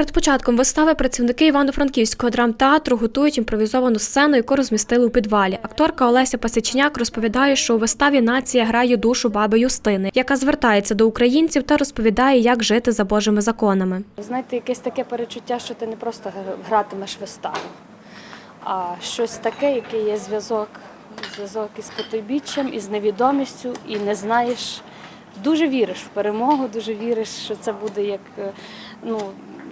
Перед початком вистави працівники Івано-Франківського драмтеатру готують імпровізовану сцену, яку розмістили у підвалі. Акторка Олеся Пасичняк розповідає, що у виставі нація грає душу баби Юстини, яка звертається до українців та розповідає, як жити за Божими законами. Знаєте, якесь таке перечуття, що ти не просто гратимеш виставу, а щось таке, яке є зв'язок, зв'язок із потойбіччям, із невідомістю, і не знаєш, дуже віриш в перемогу, дуже віриш, що це буде як е, ну.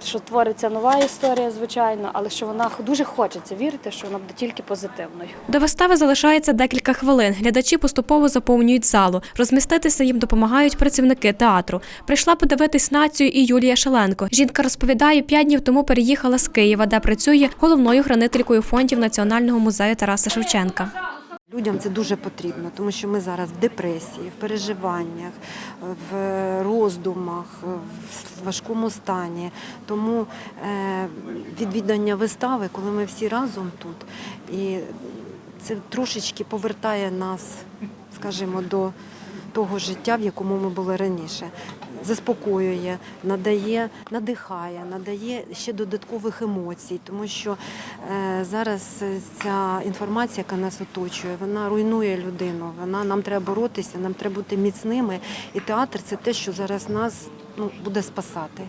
Що твориться нова історія, звичайно, але що вона дуже хочеться вірити, що вона буде тільки позитивною. До вистави залишається декілька хвилин. Глядачі поступово заповнюють залу. Розміститися їм допомагають працівники театру. Прийшла подивитись націю і Юлія Шеленко. Жінка розповідає, п'ять днів тому переїхала з Києва, де працює головною хранителькою фондів Національного музею Тараса Шевченка. Людям це дуже потрібно, тому що ми зараз в депресії, в переживаннях, в роздумах, в важкому стані. Тому е, відвідання вистави, коли ми всі разом тут, і це трошечки повертає нас, скажімо, до того життя, в якому ми були раніше. Заспокоює, надає, надихає, надає ще додаткових емоцій, тому що е, зараз ця інформація, яка нас оточує, вона руйнує людину. Вона нам треба боротися, нам треба бути міцними. І театр це те, що зараз нас ну, буде спасати.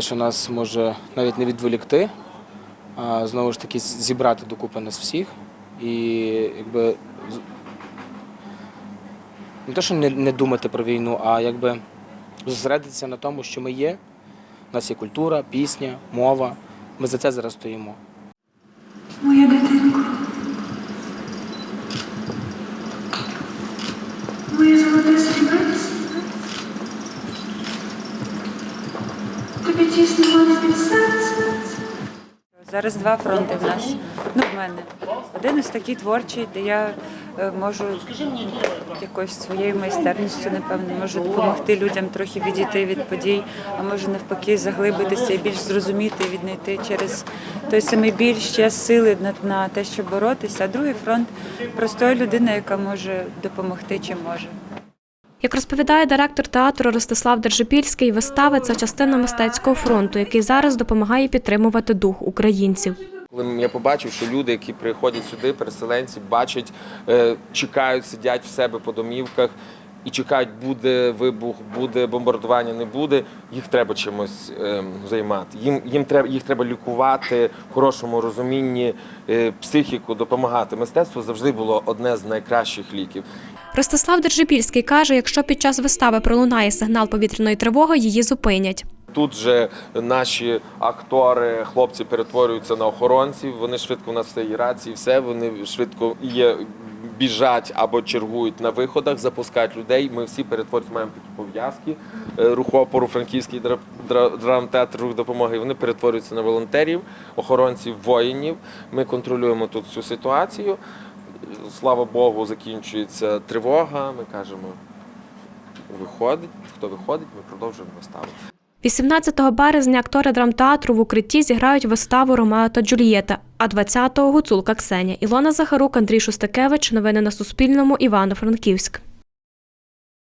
Те, що нас може навіть не відволікти, а знову ж таки зібрати докупи нас всіх. І якби не те, що не, не думати про війну, а якби зосередитися на тому, що ми є. У нас є культура, пісня, мова. Ми за це зараз стоїмо. Моя дитинко. Зараз два фронти в нас. Ну, в мене. Один ось такий творчий, де я е, можу якоюсь своєю майстерністю, напевно, можу допомогти людям трохи відійти від подій, а може навпаки заглибитися і більш зрозуміти, віднайти через той самий біль ще сили на, те, щоб боротися. А другий фронт простої людини, яка може допомогти чим може. Як розповідає директор театру Ростислав Держипільський, вистави це частина мистецького фронту, який зараз допомагає підтримувати дух українців. Коли я побачив, що люди, які приходять сюди, переселенці, бачать, е, чекають, сидять в себе по домівках і чекають, буде вибух, буде бомбардування, не буде. Їх треба чимось ем, займати. Їм їм треба їх треба лікувати в хорошому розумінні, е, психіку допомагати. Мистецтво завжди було одне з найкращих ліків. Ростислав Держипільський каже, якщо під час вистави пролунає сигнал повітряної тривоги, її зупинять. Тут же наші актори, хлопці перетворюються на охоронців. Вони швидко у нас все є рації, все вони швидко є. Біжать або чергують на виходах, запускають людей. Ми всі перетворюємо, маємо такі пов'язки. Е, Рухопору, франківський дра- дра- драмтеатр рух допомоги. Вони перетворюються на волонтерів, охоронців, воїнів. Ми контролюємо тут всю ситуацію. Слава Богу, закінчується тривога. Ми кажемо, виходить. Хто виходить, ми продовжуємо виставу. 18 березня актори драмтеатру в укритті зіграють виставу Ромео та Джульєта, а 20-го Гуцулка Ксенія. Ілона Захарук, Андрій Шустакевич. Новини на Суспільному. Івано-Франківськ.